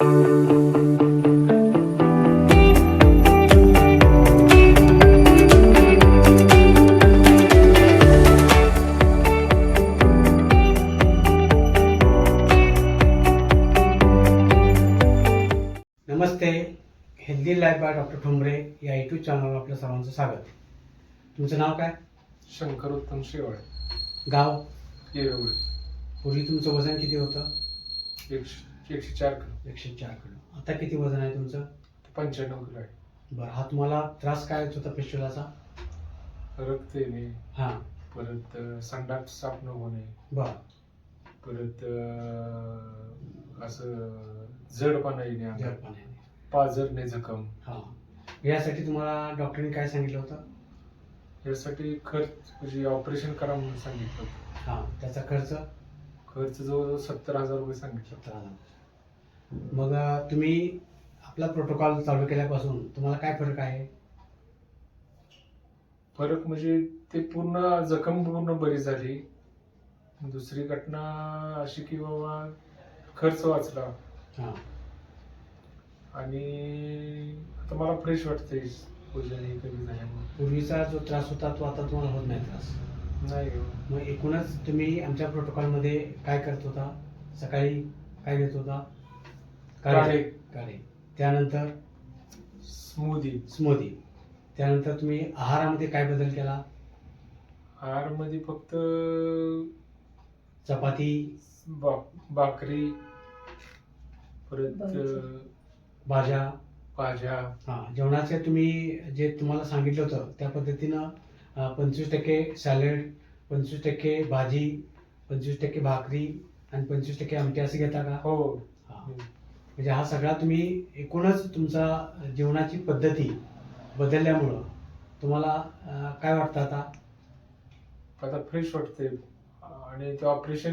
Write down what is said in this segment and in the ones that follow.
Namaste healthy life by doctor Thombare या YouTube चॅनलवर आपलं सर्वांचं स्वागत. तुमचं नाव काय? शंकर उत्तम शेवाळे. गाव? येळवड पूर्वी तुमचं वजन किती होतं? एकशे. एकशे चार किलो. एकशे चार किलो. आता किती वजन आहे तुमचं? पंच्याण्णव किलो आहे. बरं हा तुम्हाला त्रास काय होत होता पिशुलाचा रक्त येणे हां. परत अं, संडास साफ न होणे. बरं. परत अं, असं जडपणा येणे. अंगात. जळपाण्याने पाजरणे जखम. हां. यासाठी तुम्हाला डॉक्टरने काय सांगितलं होतं? यासाठी खर्च म्हणजे ऑपरेशन करा म्हणून सांगितलं होतं. हां. त्याचा खर्च? खर्च जवळजवळ सत्तर हजार रुपये सांगितलं. सत्तर हजार. मग तुम्ही आपला प्रोटोकॉल चालू केल्यापासून तुम्हाला काय फरक आहे? फरक म्हणजे ते पूर्ण जखम पूर्ण बरी झाली. दुसरी घटना अशी की बाबा खर्च वाचला. हां. आणि आता मला फ्रेश वाटते हे कमी झाल्यामुळे पूर्वीचा जो त्रास होता तो आता तुम्हाला होत नाही त्रास. नाही हो. मग एकूणच तुम्ही आमच्या प्रोटोकॉलमध्ये काय करत होता? सकाळी काय घेत होता? काढे. काढे. त्यानंतर स्मूदी. स्मोदी. त्यानंतर तुम्ही आहारामध्ये काय बदल केला? आहारमध्ये फक्त चपाती. बा- भाकरी. परत. अं, भाज्या. भाज्या. हां जेवणाचे तुम्ही जे तुम्हाला सांगितलं होतं त्या पद्धतीनं पंचवीस टक्के सॅलड पंचवीस टक्के भाजी पंचवीस टक्के भाकरी आणि पंचवीस टक्के आमटी असं घेता का? हो. हां. म्हणजे हा सगळा तुम्ही एकूणच तुमचा जीवनाची पद्धती बदलल्यामुळं तुम्हाला काय वाटतं आता? आता फ्रेश वाटते आणि ते ऑपरेशन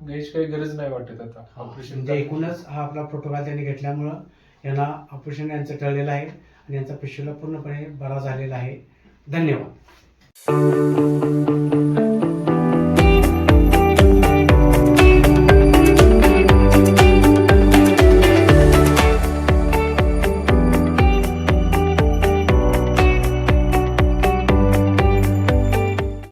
घ्यायची काही गरज नाही वाटत आता. ऑपरेशन म्हणजे एकूणच हा आपला प्रोटोकॉल त्यांनी घेतल्यामुळं यांना ऑपरेशन यांचं टळलेलं आहे आणि यांचा पिशवीला पूर्णपणे बरा झालेला आहे. धन्यवाद.